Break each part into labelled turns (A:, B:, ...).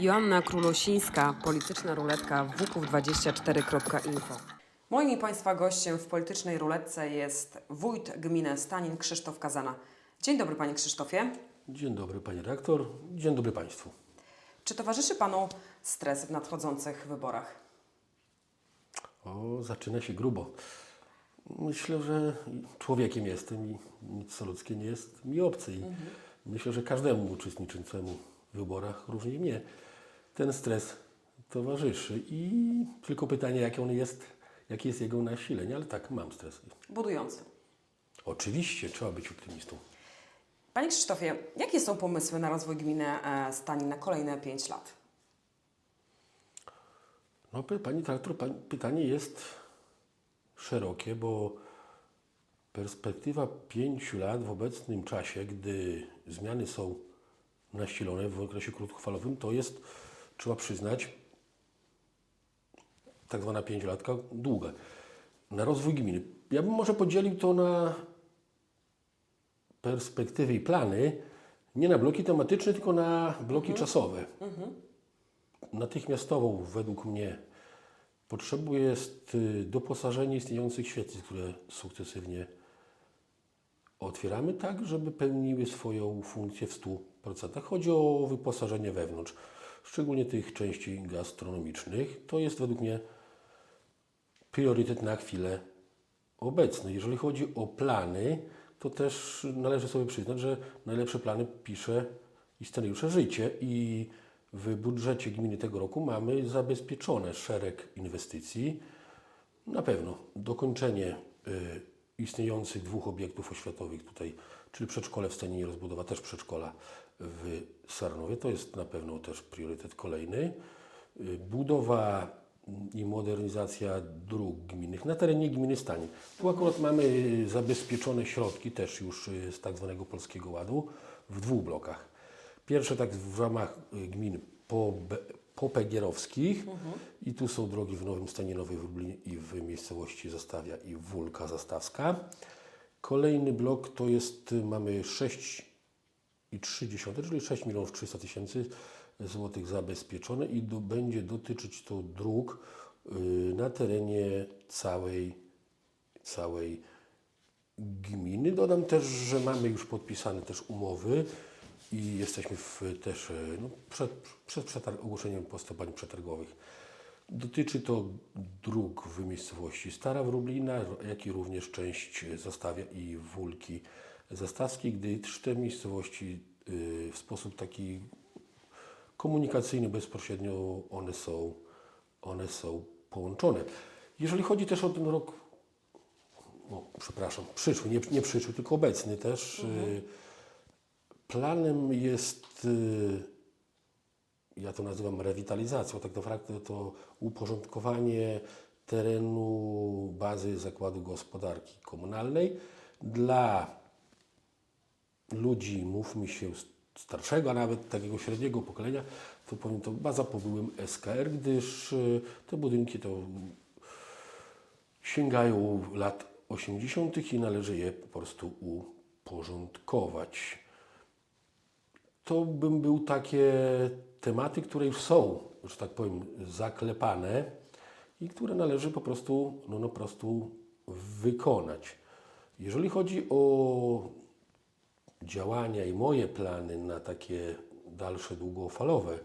A: Joanna Królosińska, polityczna ruletka www24.info. Moim i Państwa gościem w politycznej ruletce jest wójt gminy Stanin Krzysztof Kazana. Dzień dobry Panie Krzysztofie.
B: Dzień dobry Pani Rektor, dzień dobry Państwu.
A: Czy towarzyszy Panu stres w nadchodzących wyborach?
B: O, zaczyna się grubo. Myślę, że człowiekiem jestem i nic co ludzkie nie jest mi obce. I myślę, że każdemu uczestniczącemu w wyborach, również mnie, ten stres towarzyszy. I tylko pytanie, jakie on jest, jakie jest jego nasilenie, ale tak, mam stres.
A: Budujący.
B: Oczywiście, trzeba być optymistą.
A: Panie Krzysztofie, jakie są pomysły na rozwój gminy e, Stanin na kolejne 5 lat?
B: No, Pani Traktor, pań- pytanie jest szerokie, bo perspektywa pięciu lat w obecnym czasie, gdy zmiany są nasilone w okresie krótkofalowym, to jest, trzeba przyznać, tak zwana pięciolatka długa. Na rozwój gminy. Ja bym może podzielił to na perspektywy i plany, nie na bloki tematyczne, tylko na bloki czasowe natychmiastową według mnie potrzebą jest doposażenie istniejących świetlic, które sukcesywnie otwieramy, tak żeby pełniły swoją funkcję w 100%. Chodzi o wyposażenie wewnątrz, szczególnie tych części gastronomicznych. To jest według mnie priorytet na chwilę obecną. Jeżeli chodzi o plany, to też należy sobie przyznać, że najlepsze plany pisze i scenariusze życie i w budżecie gminy tego roku mamy zabezpieczone szereg inwestycji. Na pewno dokończenie y, istniejących dwóch obiektów oświatowych tutaj, czyli przedszkole w Staninie, rozbudowa też przedszkola w Sarnowie, to jest na pewno też priorytet kolejny. Y, Budowa i modernizacja dróg gminnych na terenie gminy Stanin. Tu akurat mamy zabezpieczone środki też już y, z tak zwanego Polskiego Ładu w dwóch blokach. Pierwsze tak w ramach y, gmin po, popegierowskich i tu są drogi w Nowym Staninowej w Lublinie i w miejscowości Zastawia i Wólka Zastawska. Kolejny blok to jest, y, mamy 6,3, czyli 6 milionów 300 tysięcy złotych zabezpieczone i do, będzie dotyczyć to dróg y, na terenie całej, całej gminy. Dodam też, że mamy już podpisane też umowy i jesteśmy w, też e, no, przed, przed przetar- ogłoszeniem postępowań przetargowych. Dotyczy to dróg w miejscowości Stara Wróblina, jak i również część Zastawia i Wólki Zastawskiej, gdyż te miejscowości y, w sposób taki komunikacyjny bezpośrednio one są, one są połączone. Jeżeli chodzi też o ten rok no, przepraszam, przyszły, nie, nie przyszły, tylko obecny też. Y, planem jest, y, ja to nazywam rewitalizacją, tak naprawdę to uporządkowanie terenu bazy zakładu gospodarki komunalnej dla ludzi, mówmy się, starszego, a nawet takiego średniego pokolenia, to powiem to baza po byłym SKR, gdyż y, te budynki to sięgają lat 80. i należy je po prostu uporządkować. To bym był takie tematy, które już są, że tak powiem, zaklepane i które należy po prostu, no, no, prostu wykonać. Jeżeli chodzi o działania i moje plany na takie dalsze, długofalowe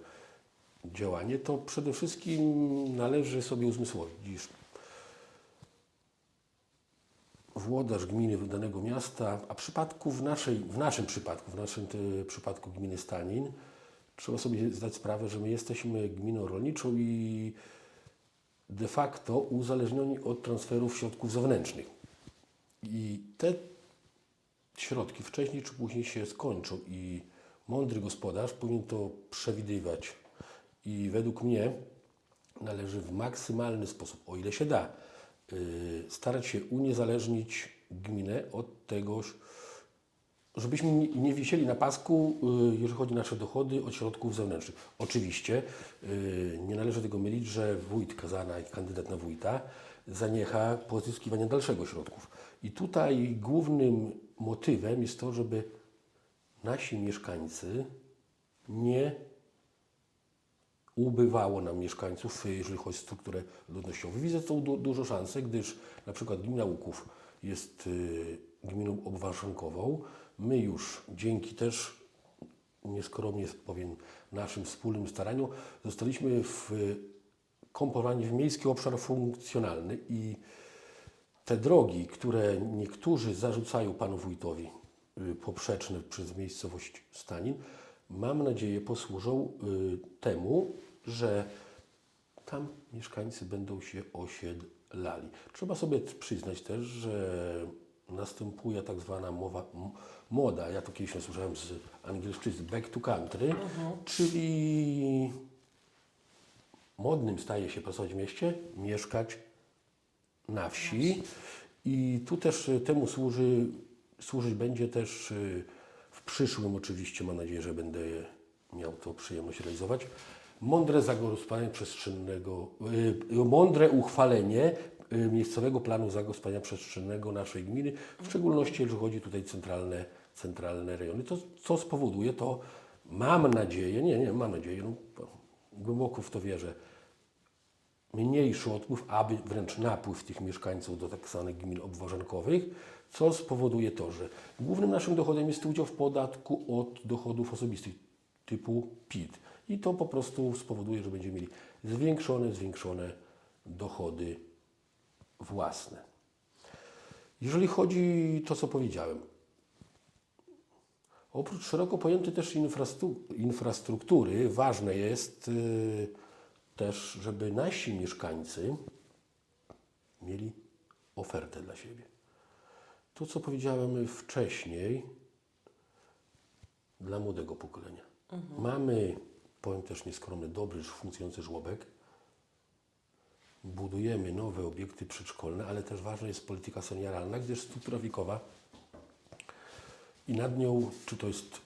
B: działanie, to przede wszystkim należy sobie uzmysłowić, iż włodarz gminy danego miasta, a w przypadku w, naszej, w naszym przypadku, w naszym te, przypadku gminy Stanin, trzeba sobie zdać sprawę, że my jesteśmy gminą rolniczą i de facto uzależnieni od transferów środków zewnętrznych. I te środki wcześniej czy później się skończą i mądry gospodarz powinien to przewidywać. I według mnie należy w maksymalny sposób, o ile się da, y, starać się uniezależnić gminę od tegoż, żebyśmy nie- wisieli na pasku, y, jeżeli chodzi o nasze dochody, od środków zewnętrznych. Oczywiście y, nie należy tego mylić, że wójt Kazana i kandydat na wójta zaniecha pozyskiwania dalszego środków. I tutaj głównym motywem jest to, żeby nasi mieszkańcy nie ubywało nam mieszkańców, y, jeżeli chodzi o strukturę ludnościową. Widzę tu du, dużo szansy, gdyż na przykład gmina Łuków jest y, gminą obwarszankową. My już dzięki też nieskromnie powiem, naszym wspólnym staraniu, zostaliśmy wkomponowani w miejski obszar funkcjonalny i te drogi, które niektórzy zarzucają panu wójtowi, y, poprzeczne przez miejscowość Stanin, mam nadzieję posłużą y, temu, że tam mieszkańcy będą się osiedlali. Trzeba sobie przyznać też, że następuje tak zwana mowa, moda, ja to kiedyś słyszałem z angielszczyzny, back to country, czyli modnym staje się pracować w mieście, mieszkać na wsi i tu też y, temu służy, służyć będzie też y, w przyszłym oczywiście, mam nadzieję, że będę miał to przyjemność realizować, mądre zagospodarowanie przestrzennego, y, mądre uchwalenie miejscowego planu zagospodarowania przestrzennego naszej gminy, w szczególności jeżeli chodzi tutaj centralne, centralne rejony. To, co spowoduje to, mam nadzieję, nie, nie, mam nadzieję, no, głęboko w to wierzę, mniejszy odpływ, aby wręcz napływ tych mieszkańców do tak zwanych gmin obwarzankowych, co spowoduje to, że głównym naszym dochodem jest udział w podatku od dochodów osobistych typu PIT. I to po prostu spowoduje, że będziemy mieli zwiększone, zwiększone dochody własne. Jeżeli chodzi to, co powiedziałem, oprócz szeroko pojętej też infrastru- infrastruktury, ważne jest yy, też, żeby nasi mieszkańcy mieli ofertę dla siebie. To, co powiedziałem wcześniej, dla młodego pokolenia. Mamy, powiem też nieskromny, dobry, funkcjonujący żłobek. Budujemy nowe obiekty przedszkolne, ale też ważna jest polityka senioralna, gdyż struktura wiekowa i nad nią, czy to jest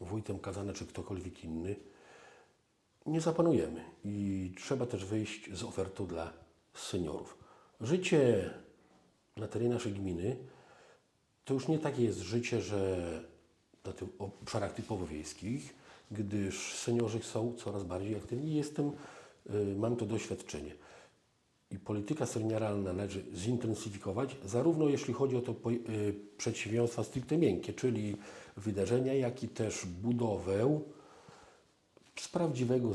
B: wójtem kazane, czy ktokolwiek inny, nie zapanujemy i trzeba też wyjść z ofertą dla seniorów. Życie na terenie naszej gminy to już nie takie jest życie, że na tych obszarach typowo wiejskich, gdyż seniorzy są coraz bardziej aktywni jestem, y, mam to doświadczenie. I polityka senioralna należy zintensyfikować, zarówno jeśli chodzi o to y, przedsiębiorstwa stricte miękkie, czyli wydarzenia, jak i też budowę z prawdziwego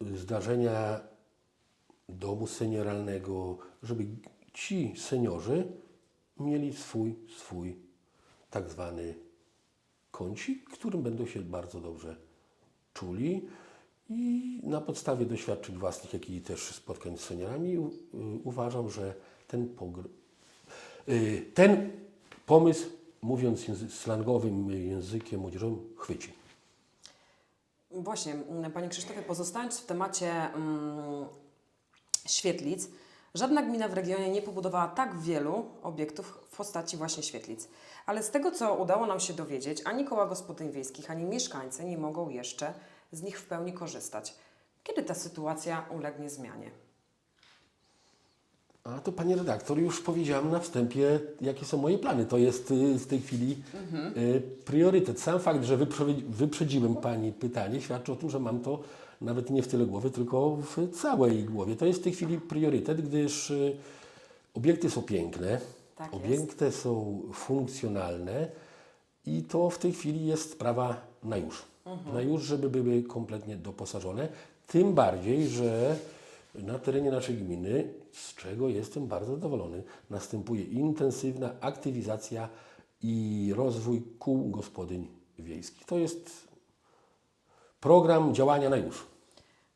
B: zdarzenia domu senioralnego, żeby ci seniorzy mieli swój, swój tak zwany kącik, którym będą się bardzo dobrze czuli i na podstawie doświadczeń własnych, jak i też spotkań z seniorami uważam, że ten, y, ten pomysł, mówiąc slangowym językiem młodzieżowym, chwyci.
A: Właśnie, mm, Panie Krzysztofie, pozostając w temacie mm, świetlic, żadna gmina w regionie nie pobudowała tak wielu obiektów w postaci właśnie świetlic. Ale z tego, co udało nam się dowiedzieć, ani koła gospodyń wiejskich, ani mieszkańcy nie mogą jeszcze z nich w pełni korzystać. Kiedy ta sytuacja ulegnie zmianie?
B: A to Pani redaktor, już powiedziałam na wstępie, jakie są moje plany. To jest y, w tej chwili y, priorytet. Sam fakt, że wyprze- wyprzedziłem Pani pytanie, świadczy o tym, że mam to nawet nie w tyle głowy, tylko w całej głowie. To jest w tej chwili priorytet, gdyż y, obiekty są piękne,
A: Tak
B: obiekty są funkcjonalne i to w tej chwili jest sprawa na już. Na już, żeby były kompletnie doposażone. Tym bardziej, że na terenie naszej gminy, z czego jestem bardzo zadowolony, następuje intensywna aktywizacja i rozwój kół gospodyń wiejskich. To jest program działania na już.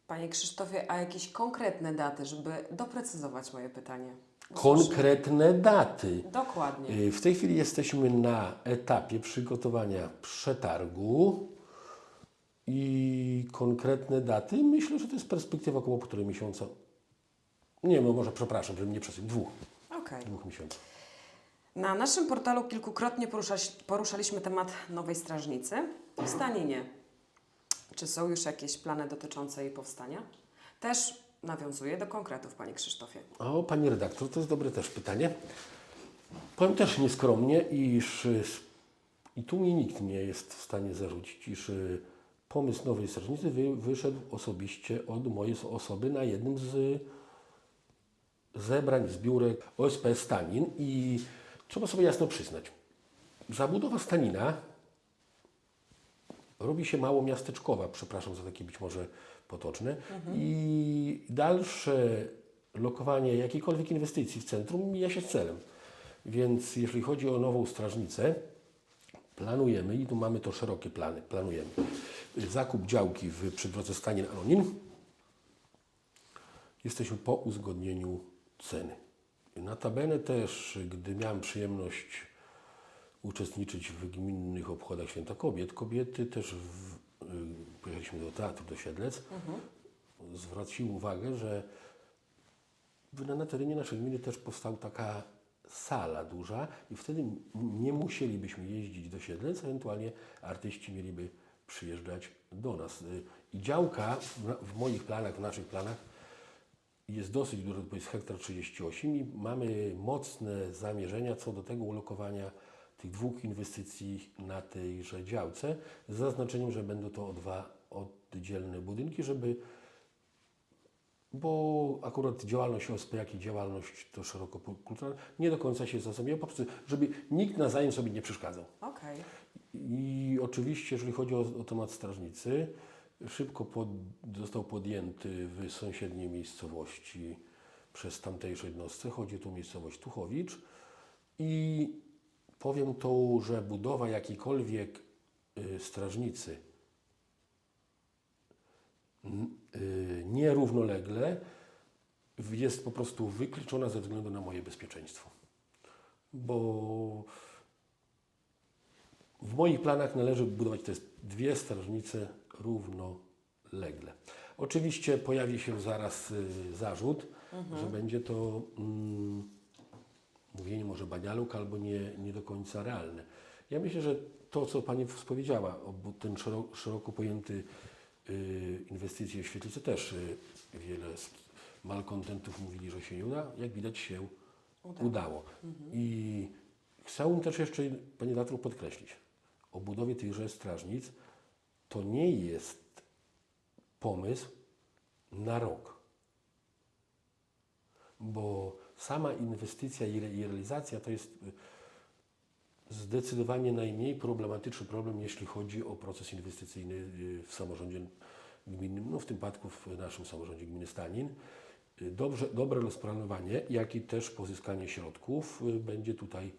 A: Panie Krzysztofie, a jakieś konkretne daty, żeby doprecyzować moje pytanie?
B: Konkretne daty.
A: Dokładnie.
B: Y, W tej chwili jesteśmy na etapie przygotowania przetargu i konkretne daty. Myślę, że to jest perspektywa około półtorej miesiąca. Nie, no może przepraszam, żebym nie przesadził. Dwóch,
A: Okej.
B: dwóch miesięcy.
A: Na naszym portalu kilkukrotnie poruszać, poruszaliśmy temat nowej strażnicy w Staninie. Czy są już jakieś plany dotyczące jej powstania? Też nawiązuję do konkretów, Panie Krzysztofie.
B: O, Pani redaktor, to jest dobre też pytanie. Powiem też nieskromnie, iż i tu mnie nikt nie jest w stanie zarzucić, iż pomysł nowej strażnicy wy, wyszedł osobiście od mojej osoby na jednym z zebrań, zbiórek OSP Stanin i trzeba sobie jasno przyznać, zabudowa Stanina robi się mało miasteczkowa, przepraszam za takie być może potoczne, i dalsze lokowanie jakiejkolwiek inwestycji w centrum mija się z celem. Więc jeśli chodzi o nową strażnicę, planujemy, i tu mamy to szerokie plany, planujemy zakup działki w, przy drodze Stanin-Anonin. Jesteśmy po uzgodnieniu ceny. Notabene też, gdy miałem przyjemność uczestniczyć w gminnych obchodach Święta Kobiet, kobiety też, w, y, pojechaliśmy do teatru, do Siedlec, zwróciły uwagę, że na terenie naszej gminy też powstała taka sala duża i wtedy nie musielibyśmy jeździć do Siedlec, ewentualnie artyści mieliby przyjeżdżać do nas. Y, I działka w, moich planach, w naszych planach jest dosyć dużo, to jest hektar 38 i mamy mocne zamierzenia co do tego ulokowania tych dwóch inwestycji na tejże działce z zaznaczeniem, że będą to dwa oddzielne budynki, żeby bo akurat działalność OSP, jak i działalność to szeroko kulturalna nie do końca się zazębiają, po prostu, żeby nikt nawzajem sobie nie przeszkadzał.
A: Okej.
B: I oczywiście, jeżeli chodzi o, o temat strażnicy, szybko pod, został podjęty w sąsiedniej miejscowości przez tamtejsze jednostce. Chodzi tu o miejscowość Tuchowicz. I powiem to, że budowa jakiejkolwiek y, strażnicy nierównolegle jest po prostu wykluczona ze względu na moje bezpieczeństwo. Bo w moich planach należy budować jest dwie strażnice równolegle. Oczywiście pojawi się zaraz y, zarzut, że będzie to mm, mówienie może banialuk albo nie, nie do końca realne. Ja myślę, że to, co Pani bu- ten szeroko, szeroko pojęty y, inwestycje w świetlice też y, wiele z malkontentów mówili, że się nie uda. Jak widać się
A: Udało.
B: udało. I chciałbym też jeszcze, Panie Datru, podkreślić, o budowie tychże strażnic to nie jest pomysł na rok. Bo sama inwestycja i realizacja to jest y, zdecydowanie najmniej problematyczny problem, jeśli chodzi o proces inwestycyjny y, w samorządzie gminnym, no w tym przypadku w naszym samorządzie gminy Stanin. Y, Dobrze, dobre rozplanowanie, jak i też pozyskanie środków y, będzie tutaj,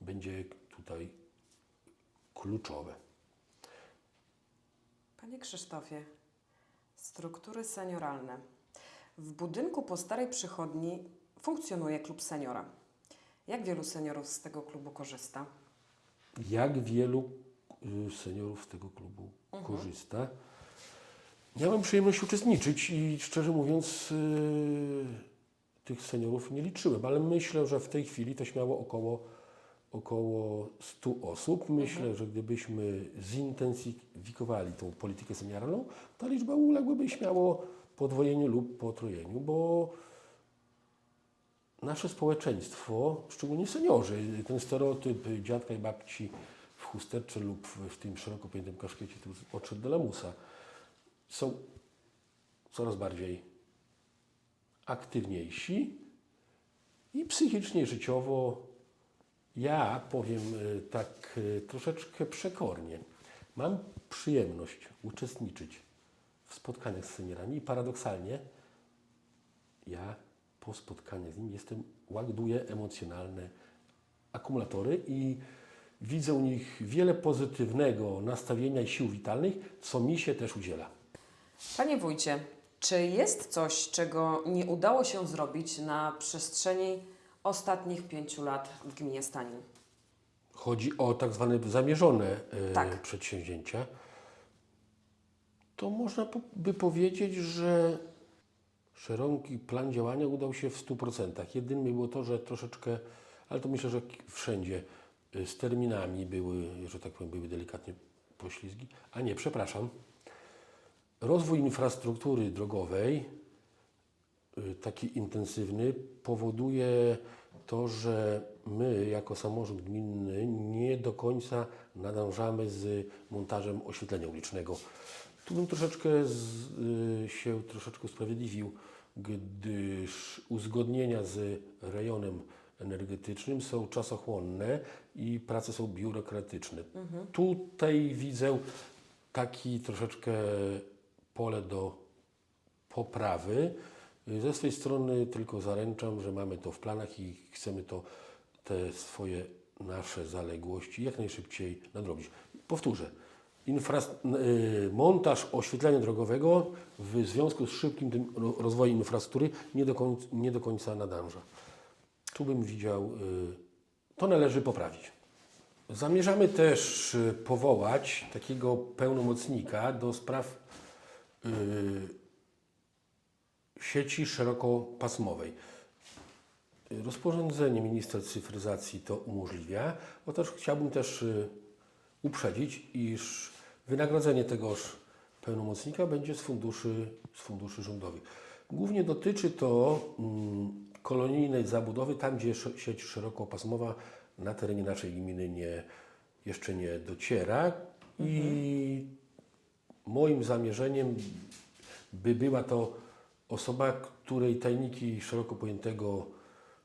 B: będzie tutaj kluczowe.
A: Panie Krzysztofie, struktury senioralne. W budynku po starej przychodni funkcjonuje klub seniora. Jak wielu seniorów z tego klubu korzysta?
B: Jak wielu y, seniorów z tego klubu korzysta? Miałem przyjemność uczestniczyć i szczerze mówiąc y, tych seniorów nie liczyłem, ale myślę, że w tej chwili to śmiało około, około 100 osób. Myślę, że gdybyśmy zintensyfikowali tą politykę senioralną, ta liczba uległaby śmiało podwojeniu lub potrojeniu, bo nasze społeczeństwo, szczególnie seniorzy, ten stereotyp dziadka i babci w chusteczce lub w, tym szeroko pojętym kaszkiecie, tu odszedł do lamusa, są coraz bardziej aktywniejsi i psychicznie, życiowo. Ja powiem y, tak y, troszeczkę przekornie. Mam przyjemność uczestniczyć w spotkaniach z seniorami i paradoksalnie ja po spotkaniu z nim jestem, ładuję emocjonalne akumulatory i widzę u nich wiele pozytywnego nastawienia i sił witalnych, co mi się też udziela.
A: Panie wójcie, czy jest coś, czego nie udało się zrobić na przestrzeni ostatnich pięciu lat w gminie Stanin?
B: Chodzi o tak zwane zamierzone e,
A: Tak.
B: przedsięwzięcia. To można by powiedzieć, że szeroki plan działania udał się w 100%. Jedynym było to, że troszeczkę, ale to myślę, że wszędzie y, z terminami były, że tak powiem, były delikatnie poślizgi. A nie, przepraszam. Rozwój infrastruktury drogowej, y, taki intensywny, powoduje to, że my jako samorząd gminny nie do końca nadążamy z montażem oświetlenia ulicznego. Tu bym troszeczkę z, y, się troszeczkę usprawiedliwił, gdyż uzgodnienia z rejonem energetycznym są czasochłonne i prace są biurokratyczne. Tutaj widzę taki troszeczkę pole do poprawy. Ze swojej strony tylko zaręczam, że mamy to w planach i chcemy to, te swoje nasze zaległości jak najszybciej nadrobić. Powtórzę, montaż oświetlenia drogowego w związku z szybkim tym ro- rozwojem infrastruktury nie do, końca, nie do końca nadąża. Tu bym widział, y, to należy poprawić. Zamierzamy też y, powołać takiego pełnomocnika do spraw y, sieci szerokopasmowej. Rozporządzenie ministra cyfryzacji to umożliwia. Otóż chciałbym też y, uprzedzić, iż wynagrodzenie tegoż pełnomocnika będzie z funduszy, z funduszy rządowych. Głównie dotyczy to mm, kolonijnej zabudowy, tam gdzie sieć szerokopasmowa na terenie naszej gminy nie, jeszcze nie dociera i moim zamierzeniem by była to osoba, której tajniki szeroko pojętego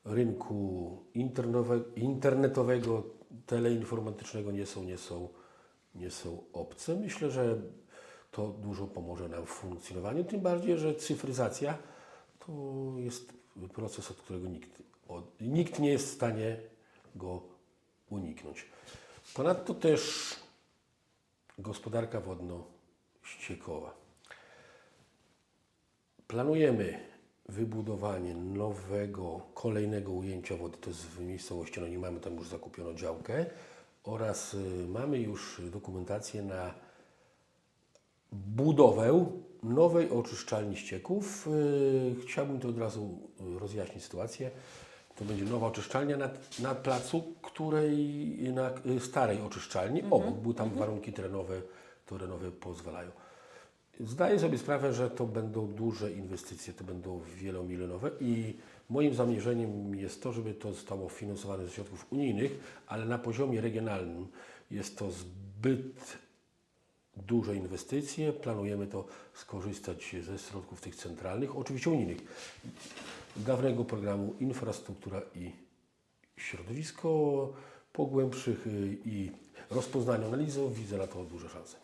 B: rynku internetowego, teleinformatycznego nie są, nie, są, nie są obce. Myślę, że to dużo pomoże nam w funkcjonowaniu, tym bardziej, że cyfryzacja to jest proces, od którego nikt, od, nikt nie jest w stanie go uniknąć. Ponadto też gospodarka wodno-ściekowa. Planujemy wybudowanie nowego, kolejnego ujęcia wody, to jest w miejscowości, no nie mamy tam już zakupioną działkę oraz y, mamy już dokumentację na budowę nowej oczyszczalni ścieków. Y, Chciałbym tu od razu y, rozjaśnić sytuację. To będzie nowa oczyszczalnia na, na placu, której na starej oczyszczalni obok, bo tam warunki terenowe, terenowe pozwalają. Zdaję sobie sprawę, że to będą duże inwestycje, to będą wielomilionowe i moim zamierzeniem jest to, żeby to zostało finansowane ze środków unijnych, ale na poziomie regionalnym jest to zbyt duże inwestycje. Planujemy to skorzystać ze środków tych centralnych, oczywiście unijnych. Dawnego programu Infrastruktura i Środowisko po głębszych y, i rozpoznaniu analizą widzę na to duże szanse.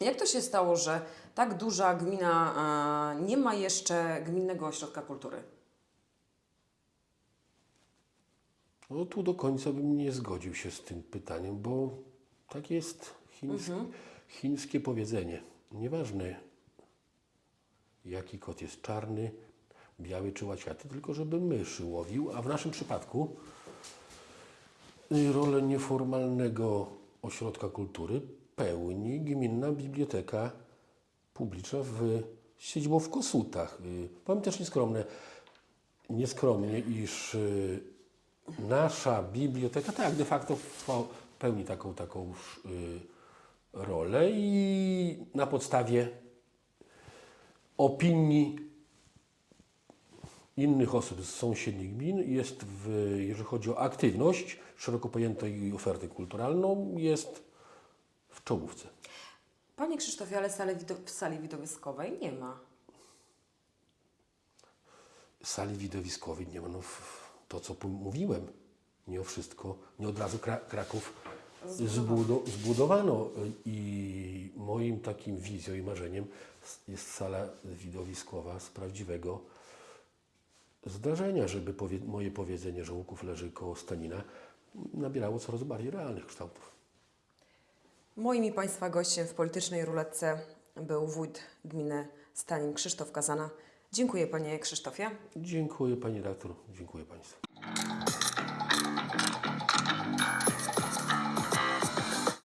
A: Jak to się stało, że tak duża gmina nie ma jeszcze gminnego ośrodka kultury?
B: No tu do końca bym nie zgodził się z tym pytaniem, bo tak jest chińs chińskie powiedzenie. Nieważne jaki kot jest czarny, biały czy łaciaty, tylko żeby myszy łowił, a w naszym przypadku rolę nieformalnego ośrodka kultury pełni Gminna Biblioteka Publiczna w siedzibą w Kosutach. Y, Powiem też nieskromne, nieskromnie, iż y, nasza biblioteka tak de facto pełni taką, taką y, rolę i na podstawie opinii innych osób z sąsiednich gmin jest, w, jeżeli chodzi o aktywność szeroko pojętej ofertę kulturalną, jest w czołówce.
A: Panie Krzysztofie, ale sali w sali widowiskowej nie ma.
B: Sali widowiskowej nie ma, no, w- to co mówiłem, nie o wszystko, nie od razu Kra Kraków zbudo zbudowano i moim takim wizją i marzeniem jest sala widowiskowa z prawdziwego zdarzenia, żeby powie moje powiedzenie, że Łuków leży koło Stanina, nabierało coraz bardziej realnych kształtów.
A: Moim i Państwa gościem w politycznej ruletce był wójt gminy Stanin Krzysztof Kazana. Dziękuję Panie Krzysztofie.
B: Dziękuję Pani redaktor, dziękuję Państwu.